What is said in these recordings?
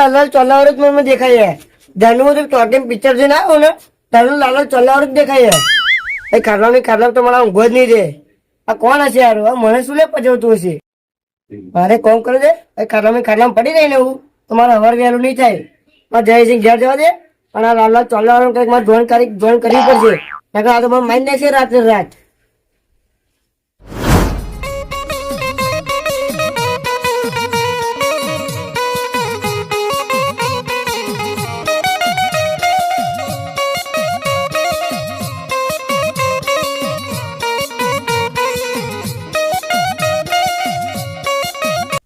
લાલાલ ચોલાવર જ મને દેખાય ધનુ તો ટોટેમ પિક્ચર જોઈને આવ્યો ને ધનુ લાલાલ ચોલાવર જ દેખાય એ ખાટલા ની ખાટલા તો મારા ઊંઘો જ નહીં રે આ કોણ હશે યાર? આ મને શું લે પજવતું હશે? મારે કોમ કરે છે? એ ખાટલામાં ખાટલામાં પડી રહી ને હું તો મારે હવાર વહેલું નહીં થાય. મારે જયસિંહ ઘેર જવા દે. પણ આ લાલ ચોલાવર કંઈક મારે જોઈન કરી જોઈન કરવી પડશે. આ તો મારે મારી નાખશે રાત રાત.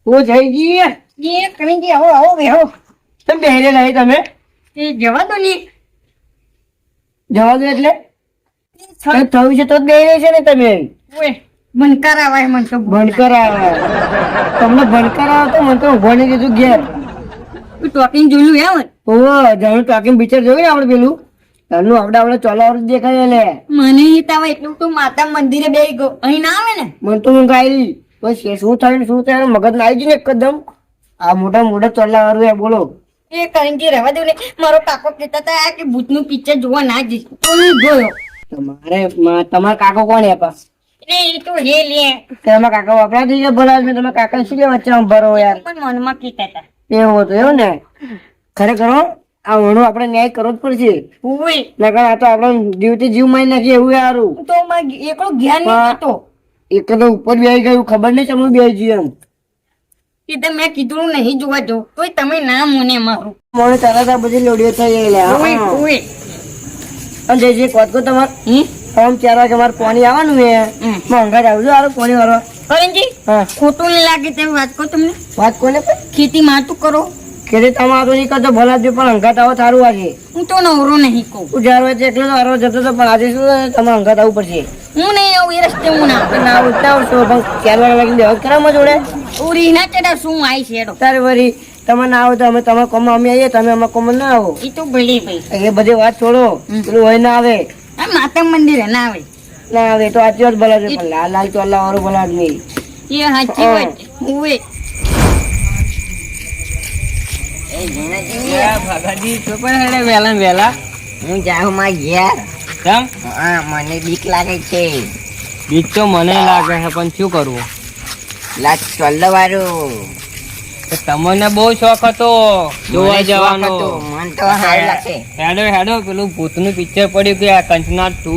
જઈ ગઈ એ કવિજી આવો આવો બેહો. તમે બેહરે નહીં તમે? એ જવા દો ની જવા દો એટલે? થયું છે તો જ બેહી છે ને તમે? ઓય મનકાર આવાય મને તો ભણકાર આવે. તમને ભણકાર આવે તો મને તો ઊંઘવાની દીધું ઘેર. તું ટોકિંગ જોયું એમ ઓ જાણું ટોકિંગ પિક્ચર જોયું ને આપણે પેલું? એનું આપણે આવડે ચોલાવર દેખાય મને તાવ એટલું તું માતા મંદિરે બેહી ગયો. અહીં ના આવે ને? મને તો હું આવી. બસ એ શું થાય શું થાય મગજ ના આવી ને એકદમ. આ મોટા મોટા ચોલાવર એ બોલો. એ કવિજી રહેવા દો ને મારો કાકો કહેતા હતા કે ભૂતનું પિક્ચર જોવા ના જઈશ તો નહીં ગયો તમારે તમારા કાકો કોણ એ પાસ એ તો હે લે. તમારા કાકા વાપરા થઈ ભલા મેં તમારા કાકા શું લે વચ્ચે ભરો યાર? પણ મનમાં કહેતા હતા. એવું હતું એવું ને? ખરેખર હો, આ વણો આપણે ન્યાય કરવો જ પડશે. નકર આ તો આપણે જીવથી જીવ મારી નાખીએ એવું સારું તો એકલો જ્ઞાન નહીં હતો એક તો ઉપર બેહી ગયું ખબર નહીં ચમનું બેસી ગયું એ તો મેં કીધું નહીં જોવા જો તોય તમે ના મને મારું. મને તારા તા બધી લોડીઓ થઈ ગઈ લે ઓય ઓય અને જે જે કોતકો તમાર આમ ચાર વાગે મારે પાણી આવવાનું હે. મોંઘા આવજો આરો પાણી વાળો કરણજી ખોટું નહીં લાગે તેમ વાત કહો તમને. વાત કોને? ખેતી માં તું કરો. ખેતી તમારો નહીં કરતો ભલા જ પણ અંગાત આવો તારું આજે. હું તો નવરો નહીં કહું. હું જ્યાર હોય એકલો તો આરો જતો તો પણ આજે શું તમારે અંગાત આવવું પડશે. હું નહીં આવું એ રસ્તે હું ના ના આવું ના આવશો પણ ચાર વાગે લાગીને કરામાં જોડે ઉરી ના ચડા શું આઈ છે તારે વરી તમે ના આવો તો અમે તમારા કોમમાં અમે આવીએ તમે અમારા કોમમાં ના આવો. એ તો ભલે ભાઈ. એ બધી વાત છોડો. પેલું હોય ના આવે. આ માતા મંદિરે ના આવે. ના આવે તો આજે વાત ભલા લાલ લાલ ચોલ્લા વાળું ભલા જ નહીં. એ સાચી વાત છે. ઉવે હું જાઉં માં ઘેર કેમ હા મને બીક લાગે છે. બીક તો મને લાગે છે પણ શું કરવું લાગ ચોલ્લો તમને બહુ શોખ હતો જોવા જવાનો મન તો સારું લાગશે હેડો હેડો પેલું ભૂતનું પિક્ચર પડ્યું કે આ કંચના ટુ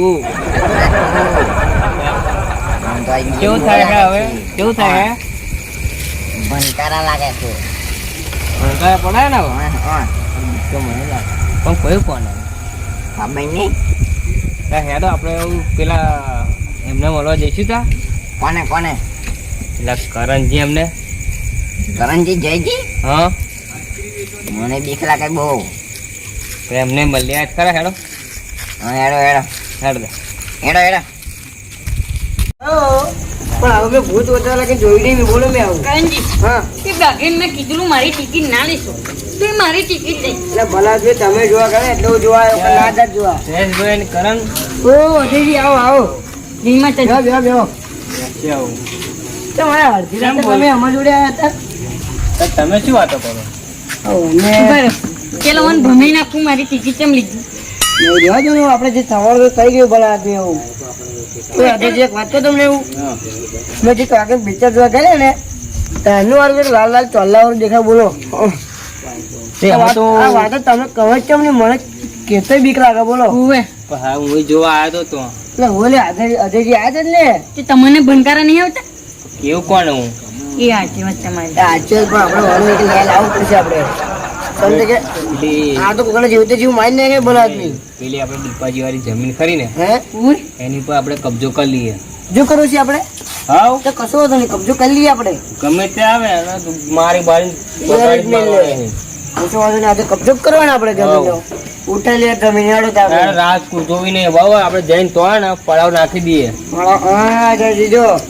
કેવું થાય હવે? કેવું થાય? ભણકારા લાગે છે. ભણકારા પડાય ને હા, હા. તો મને પણ કયું આવે? ખબર નહીં. હેડો આપણે એવું પેલા એમને મળવા જઈશું તા કોને કોને? પેલા કરણજી એમને. કરણજી જયજી? હા. મને બીક લાગે બહુ. એમને મળ્યા જ ખરા હેડો. હા, હેડો હેડો. હેડો હેડો પણ હવે મેં ભૂત વધારે લાગે જોઈ નહીં બોલો મેં આવું. કરણજી. હા. તે બાગેન મેં કીધું મારી ટિકિટ ના લેશો. તો એ મારી ટિકિટ લઈ. એટલે ભલા છે તમે જોવા કરે એટલે હું જોવા આવ્યો ના જ જોવા? જયેશભાઈ અને કરણ. ઓ અધીજી આવો આવો. ધીમા તે જો જો જો તો આવું. તમારે અડધી રાતે તમે અમાર જોડે આવ્યા હતા? તો તમે શું વાતો કરો? પેલો મને ભમી નાખું મારી ટિકિટ કેમ લીધી? જોવા રહેવા આપણે જે સવાલ તો થઈ ગયું ભલા આદમી એવું તો આજે જે એક વાત તો તમને એવું મેં જે કાગળ બિચાર જોવા ગયા ને એનું વાળું લાલ લાલ ચોલ્લા દેખાય બોલો. આ વાત તો આ વાત જ તમે કહો કેમ નહીં મને કેતોય બીક લાગે બોલો. હા હું જોવા આવ્યો તો એટલે ઓલે અજય આવ્યા છે ને તે તમને ભણકારા નહીં આવતા? કેવું કોણ હું? એ આચી વાત તમારી પણ આપણે પડશે આપણે. સમજે કે? આ તો કોઈને જીવતે જીવ મારી નાખે ભલા આદમી પેલી આપણે દીપાજી વાળી જમીન ખરી ને હે? એની પર આપણે કબજો કરી લઈએ. જો કરવું છે આપણે? હાવ તો કશો વાંધો નહીં કબજો કરી લઈએ આપણે. ગમે તે આવે મારી બારી કશો વાંધો નહીં આજે કબજો કરવાનો આપણે જમીન ઉઠાઈ લે જમીન હેડો તો રાત જોવી નહીં. બાબા આપણે જઈને તો ને પડાવ નાખી દઈએ. હા,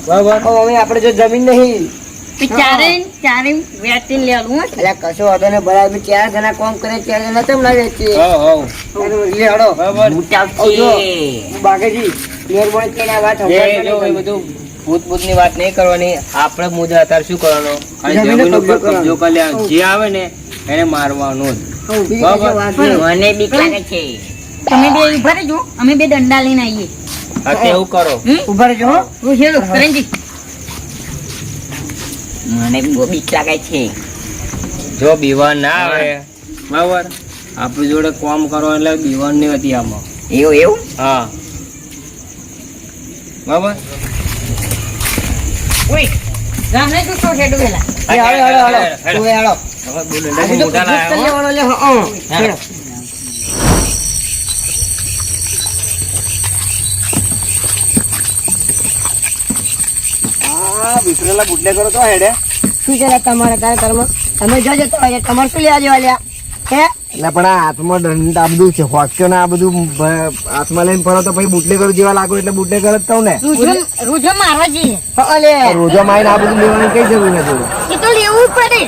બરાબર હવે આપણે જો જમીન નહીં. ચારે વેચીને એટલે કશો વાંધો બરાબર જણા કોમ કરે જણા તેમ વાત. બધું ભૂત ભૂતની વાત નહીં કરવાની. આપણે મુદ્દા અત્યારે શું કરવાનો? કબજો કરી જે આવે ને એને મારવાનો જ. મને બીક લાગે છે. તમે બે ઊભા રહેજો. અમે બે દંડા લઈને આવીએ. એવું કરો. ઊભા રહેજો હું. હેલો કરણજી મને બીક લાગે છે. જો બીવા ના આવે. બરાબર. આપણી જોડે કોમ કરો એટલે બીવાન નહીં હતી આમાં. એવું એવું? હા. બરાબર? ઓય ગામને તું તો હેડો વેલા. એ હળો હળો હળો. હળો. એ બોલો, આ મોટા લાયા લે, હા, આ વિસરેલા બુટલેગરો તો હેડે. શું છે તમારે તારે કર્મ તમે જજો તો તમારે શું લેવા જેવા લ્યા? હે? એટલે પણ આ હાથમાં દંડ આ બધું છે હોક્યો ને આ બધું હાથમાં લઈને ફરો તો પછી બુટલેગર જેવા લાગો એટલે બુટલેગર જ કહું ને. રૂજો રૂજો મારવા જઈએ રોજો મારીને આ બધું લેવાની કઈ જરૂર નથી. એ તો લેવું પડે.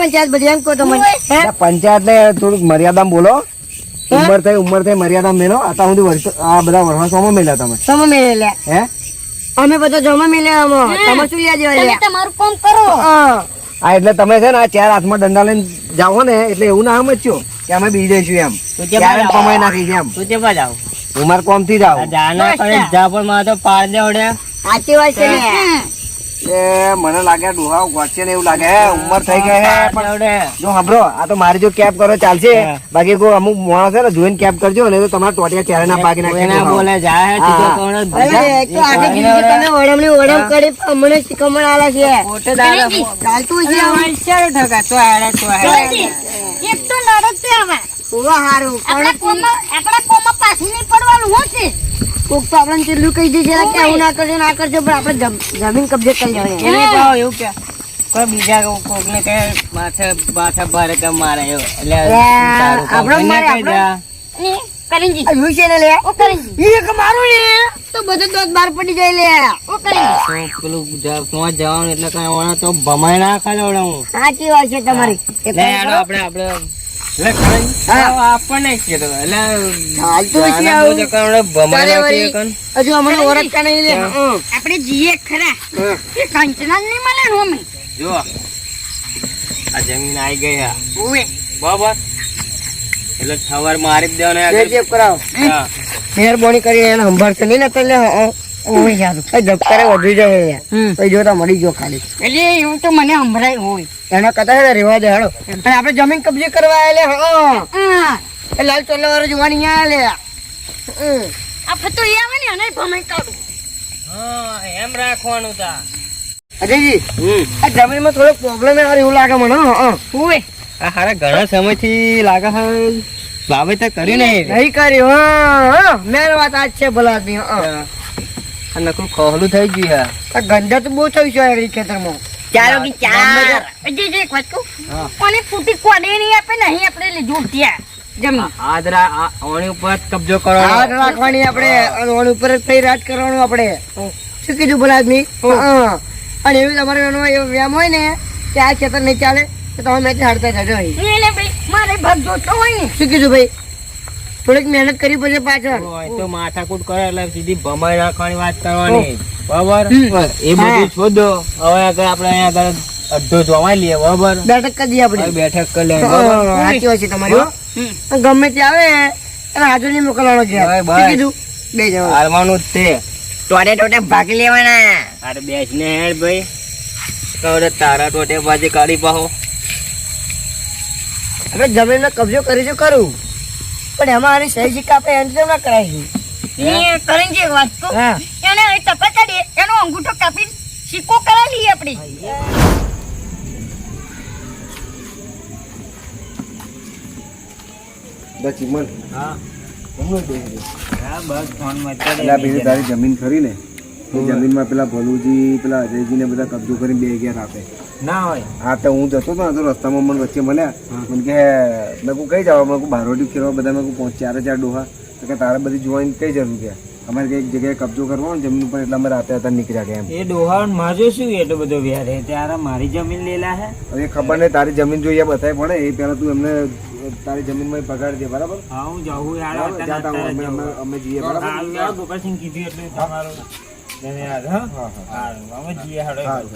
પંચાયત બધી એમ કહો તમને પંચાયત ને થોડુંક મર્યાદામાં બોલો. ઉંમર થઈ ઉંમર થઈ મર્યાદા મેલો અત્યાર સુધી વર્ષો આ બધા વર્ષોમાં મેલ્યા તમે. તમે મેળે લે હે? અમે બધા જમા મેળે આમાં તમારે શું જેવા તમે તમારું કામ કરો. હા. એટલે તમે છે ને આ ચાર હાથમાં દંડા લઈને જાઓ ને એટલે એવું ના સમજ્યો કે અમે બી જઈશું એમ. ત્યારે? કમાઈ નાખી છે એમ. તું ચેપા જાવ ઉમર કોમથી જાવ જાના કરે જા પણ મારે તો પાડ દે ઓડે. સાચી વાત છે. હે. એ મને લાગે ડોહા ગોચે ને એવું લાગે. હે ઉંમર થઈ ગઈ હે પણ જો હબરો આ તો મારી જો કેપ કરો ચાલશે. બાકી કોઈ અમુક માણસ છે ને જોઈને કેપ કરજો ને તો તમારા ટોટિયા ચહેરા ના પાકી નાખે ના બોલે જાય હે તો કોણ? એક તો આખી જિંદગી તમે વડમની ઓડમ કરી અમને શીખમણ આલે છે. પોતે દાડા ચાલતું હશે આવું. કરણજી, એક તો લડત છે ઉવા હારું. આપણા કોમમાં કોમમાં પાછું નહીં પડવાનું હું છે કોક તો આપણને કેટલું કહી દે કે આવું ના કરજો ના કરજો પણ આપણે જમીન કબજે કરી લેવાની. એને ભાવ એવું કે. કોઈ બીજા કોક ને કે માથે માથે ભારે કે મારે એટલે આપણો મારે, છે ને લે. ઓ મારું તો બધું દોત પડી જાય લે. ઓ પેલું જવાનું એટલે કઈ વણા તો ભમાઈ ના ખાલે હું. સાચી વાત છે તમારી. આપણે આપણે એટલે હા. આપણને કીધું એટલે. હજુ અમને ઓળખતા નહીં લે આપણે જઈએ ખરા. એ નહીં મળે ને અમે? જો આ જમીન આવી ગઈ હા. ઓવે બરાબર. એટલે સવાર મારી જ દેવાનો કરાવો. મહેરબાની કરીને એને સંભાળશે નહીં ને તો. ઓય સારું એ ધબકારે વધી જાય યાર. પછી જોતા મળી ગયો ખાલી. એટલે એવું તો મને સંભળાય હોય. એના કથા છે રિવાજ રેવા હેડો અને આપણે જમીન કબજે કરવા આલે હા. હા. એ લાલ ચોલા વાળો જોવાની અહીંયા આલે. આપણે તો એ આવે ને એને ભમાઈ કાઢું. હા એમ રાખવાનું તા. અજયજી આ જમીનમાં થોડો પ્રોબ્લેમ આવે એવું લાગે મને હા હં. ઓવે આ હારા ઘણા સમયથી લાગે છે વાવેતર કર્યું નહીં. નહીં કર્યું હં, હં. મેન વાત આજ છે ભલા આદમી હં. નકરું ખોહલું થઈ ગયું યાર આ ગંધા તો બહુ થયું છે આ ખેતરમાં. ચાલો કે ચાર જે જે એક વાત કહું. કોને ફૂટી કોડે નહીં આપે નહીં આપણે લીધું ત્યાં. આદરા ઓણી ઉપર કબજો કરો હાથ રાખવાની આપણે. અને ઉપર જ થઈ રાજ કરવાનું આપણે. શું કીધું ભલા આદમી અને એવું તમારે એનો એવો વ્યાયામ હોય ને કે આ ખેતર નહીં ચાલે તો તમે મેચ હારતા જજો ભાઈ. મારે ભાગ જોતો હોય ને. શું કીધું ભાઈ? થોડીક મહેનત કરી પછી પાછળ. તો માથાકૂટ કરે એટલે સીધી ભમાઈ રાખવાની વાત કરવાની. બરાબર? એ બધું છોડો હવે આગળ આપણે અહીંયા આગળ અડધો જોવાય લઈએ બરાબર? બેઠક કરી દઈએ આપણે. બેઠક કરી લઈએ સાચી વાત છે તમારી ગમે તે આવે એને હાજર નહીં મોકલવાનો છે. કીધું? બે જવા હારવાનું જ તે. ટોટે ટોટે ભાગ લેવાના. અરે બેસ ને હેડ ભાઈ. કવડે તારા ટોટે બાજે કાઢી પાહો. આપણે જમીનનો કબજો કરીશું ખરું પણ એમાં આની સહી સિક્કા આપણે એન્ટ્રી કેમ ના કરાવી ને કરણજી એક વાત કહું હા. એને અહીં કાઢીએ એનો અંગૂઠો કાપી સિક્કો કરાવી લઈએ આપણે. બચી મન. હા. હા બસ ફોનમાં પેલી તારી જમીન ખરી ને. એ જમીનમાં પેલા ભલુજી પેલા અજયજી ને બધા કબજો કરીને બે ગયા રાતે ના હોય. હા તો હું જતો હતો તો રસ્તામાં મને વચ્ચે મળ્યા. મને કે મેં કહું કઈ જવા મેં બારોટી ફેરવા બધા મેં કહું ચારે ચાર ડોહા. કે તારે બધી જોવાની કઈ જરૂર છે? અમારે કઈ જગ્યાએ કબજો કરવો ને જમીન ઉપર એટલે અમે રાતે હતા નીકળ્યા ગયા એમ. એ ડોહા માજો શું એટલો બધો વ્યારે ત્યારે મારી જમીન લેલા હે. હવે ખબર નહીં તારી જમીન જોઈએ બતાવી પડે એ પહેલા તું એમને તારી જમીનમાં પગાર દે બરાબર? હા હું જાઉં યાર હો, અમે- અમે જઈએ બરાબર? ગોપાલસિંહ કીધું એટલે તમારું. હા? હા હાડો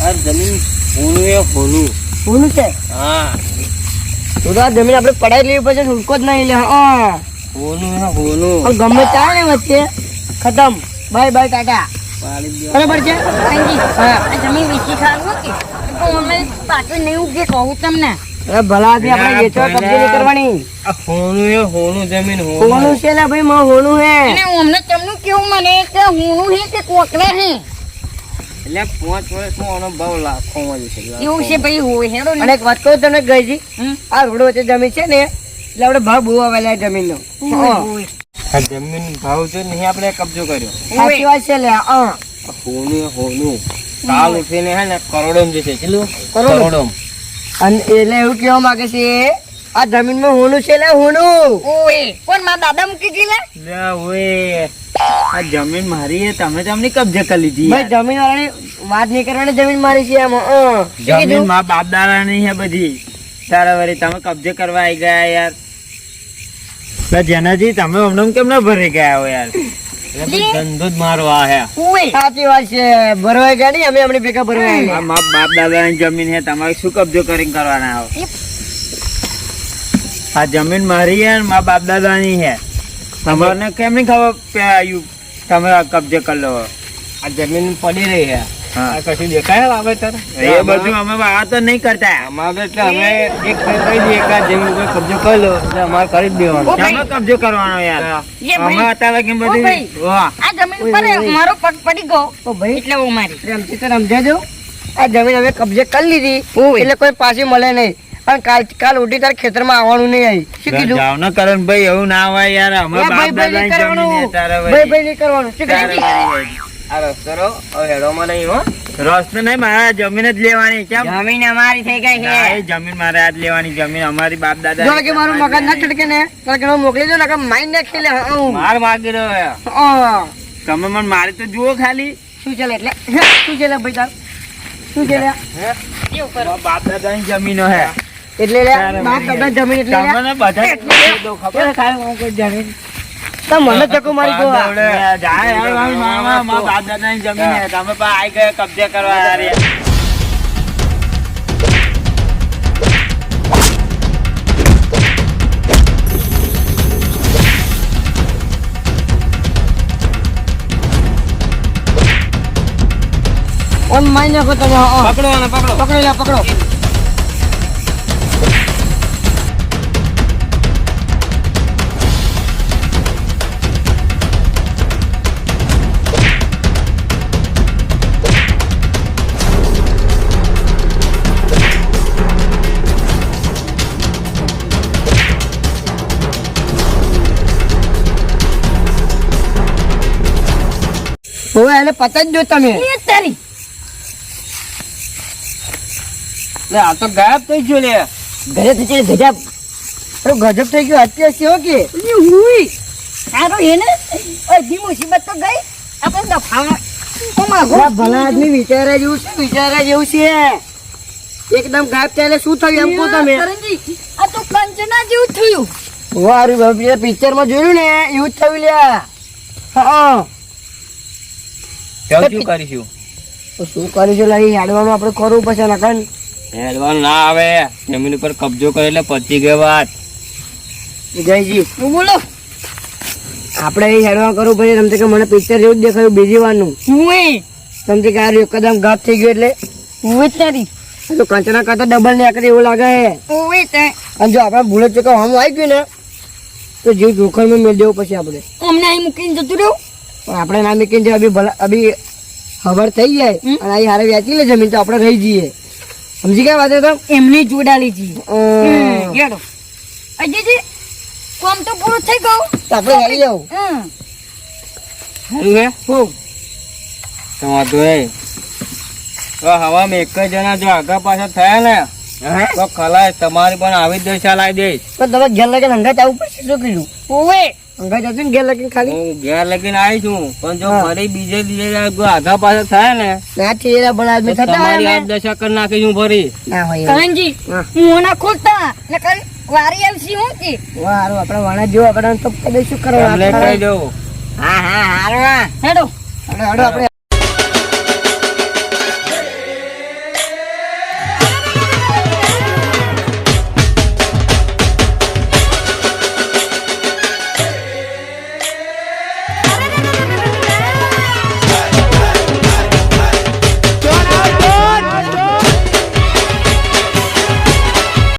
આ જમીન હોનું એ હોનું ભૂલું છે? હા. તો તો આ જમીન આપણે પડાઈ લેવી પડશે હુલકો જ નહીં લે હા. ગમે ચાલે ને વચ્ચે. ખતમ. Bye bye tata. બરાબર છે? કાંજી, હા. આ જમીન વેચી ખાવું કે પાછું નહીં ઉગે કહું તમને. અરે ભલા આપણે વેચવા કબજે કરવાની. આ હોનું એ હોનું જમીન હોનું. હોનું છે લે ભાઈ માં હોનું હે અને અમને તમને કેવું મને કે હું હે કે કોકરા હે એટલે પાંચ વર્ષમાં આનો ભાવ જશે એવું છે ભાઈ હોય હેડો અને ને એક વાત કહું તમને ગઈજી આ રોડ વચ્ચે જમીન છે ને એટલે આપણે ભાવ બહુ આવેલા જમીન નો જમીન ભાવ છે નહીં આપણે કબજો કર્યો. સાચી વાત છે લે આ હોનું હોનું. કાલ ઉઠીને હે ને કરોડોમ જશે કેટલું? કરોડોમાં. અને એટલે એવું કેવા માંગે છે આ જમીનમાં હોનું છે લે હોનું. ઓય કોણ મારા દાદા મૂકી ગઈ લે? ઓય આ જમીન મારી છે તમે તમને કબજે કરી લીધી ભાઈ જમીન વાળાની વાત નહીં કરવાની જમીન મારી છે એમાં હા. જમીન? માં બાપ દાદા ની છે બધી. સારા વરી તમે કબજે કરવા આવી ગયા યાર. જેનાજી જેનાથી તમે હમણાં કેમ ના ભરી ગયા હો યાર? ધંધો જ મારો આ હે સાચી વાત છે. ભરવાઈ ગયા નહીં? અમે અમને ભેગા ભરવાઈ ગયા. મા બાપ દાદા જમીન છે તમારે શું કબજો કરીને કરવાના આવો? આ જમીન મારી હે ને મા બાપ દાદાની હે તમારે કેમ નહીં ખબર તમે આ કબજે કરી લો? આ જમીન પડી રહી હા. આ કશું દેખાય વાવેતર એ બધું અમે વાત જ નહીં કરતા. અમારે એટલે અમે એક કહી દઈએ કે આ જમીન કબજો કરી લો એટલે અમારે કરી જ દેવાનો. ઓ કબજો કરવાનો યાર? અમે અત્યારે કેમ ઓ બધી ભાઈ. વાહ આ જમીન પર મારો પગ પડી ગયો. તો ભાઈ. એટલે હું મારી. પ્રેમથી તો સમજાજો આ જમીન અમે કબજે કરી લીધી. એટલે કોઈ પાછી મળે નહીં. પણ કાલ કાલ ઉઠી તારે ખેતરમાં આવવાનું નહીં આવી શું કીધું? જાવ ન કરણ ભાઈ એવું ના હોય યાર. અમે બાપ ભાઈ ભાઈ દાદા જમીન છે કરવાનું ભાઈ ભાઈ નહીં કરવાનું. શું કીધું. આ રસ્તો હેડોમાં નહીં હો. રસ્તો નહીં મારા જમીન જ લેવાની કેમ? જમીન અમારી થઈ ગઈ છે. એ જમીન મારે આજ લેવાની જમીન અમારી બાપ દાદા જો કે મારું મગજ ના છટકે ને તો મોકલી દો ને કે માઇન્ડ ના ખેલે માર માગી રહ્યો તમે મને મારી તો જુઓ ખાલી. શું ચાલે એટલે? શું ચાલે ભાઈ તાર? શું ચાલે એવું કરો બાપ દાદા ની જમીનો હે એટલે બાપ દાદા જમીન એટલે તમને બધા ખબર તો મને ચકો મારી ગયો. જાય યાર, મારા મામા, મારા બાપ દાદા ની જમીન. હે. તમે પા આઈ ગયા કબજે કરવા યાર ઓન માઈ નાખો તમે. પકડો પકડો. પકડો લે પકડો. એને પતાવી દો તમે. તારી. લે આ તો ગાયબ થઈ ગયો લે. ઘરે થી ગજબ અરે ગજબ થઈ ગયો અત્યારે છે કે. હુઈ. સારો એને અડધી મુસીબત તો ગઈ. આપણે દફાવા ભલા આદમી વિચાર્યા જેવું છે વિચારા જેવું છે. એકદમ ગાયબ થયા શું થયું એમ કહો તમે? આ તો કંચના જેવું થયું. વારું પિક્ચરમાં જોયું ને એવું જ થયું લ્યા. હા. ચાલ શું કરીશું? તો શું કરીશું લઈ? હેડવાનું આપણે કરવું પછી નકન હેડવાનું ના આવે. જમીન ઉપર કબજો કરે એટલે પચી ગઈ વાત. જયજી. હું બોલો? આપણે એ હેડવા કરવું પછી તમને કે મને પિક્ચર જેવું જ દેખાયું બીજી વારનું. હુઈ તમને કે આ કદમ એકદમ ગાપ થઈ ગયો એટલે. હુઈ તારી. તો કંચના કરતા ડબલ ને એવું લાગે છે. અને જો આપણે ભૂલે ચૂકે હમ આવી ગયું ને તો જીવ જોખમ મેળ દેવું પછી આપણે. અમને અહીં મૂકીને જતું રહ્યું પણ આપણે ના મૂકીને જો અભી ભલા અભી ખબર થઈ જાય અને અહીં હારે વેચી લે જમીન તો આપણે રહી જઈએ. સમજી ગયા વાત તો? એમની જોડાલી જી અજીજી કોમ તો પૂરું થઈ ગયું. તો આપણે હારી જાવ હમ. હે હું તો વાંધો એ? તો હવામાં એક જ જણા જો આગા પાછા થયા ને તો ખલાસ તમારી પણ આવી જ દશા લાવી દઈશ. તો તમે ઘેર લગે હંગાત આવું પડશે શું કર્યું? ઓવે અંગા જશે ને ઘેર લગીને ખાલી? હું ઘેર લગીને આવી છું. પણ જો ફરી બીજે કોઈ આગા પાછા થાય ને ના ચેરા પણ આદમી થતા તમારી. હાથ દશા કરી નાખીશું ફરી. ના હોય. કાનજી હા. ના ખોલતા. ને કઈ વારી આવશી હું કે. વારો આપણે વાણા જો આપણે તો કદાચ શું તમને કહી કરવાનું દઉં. હા હા હારું હા. હેડો. આપણે આપણે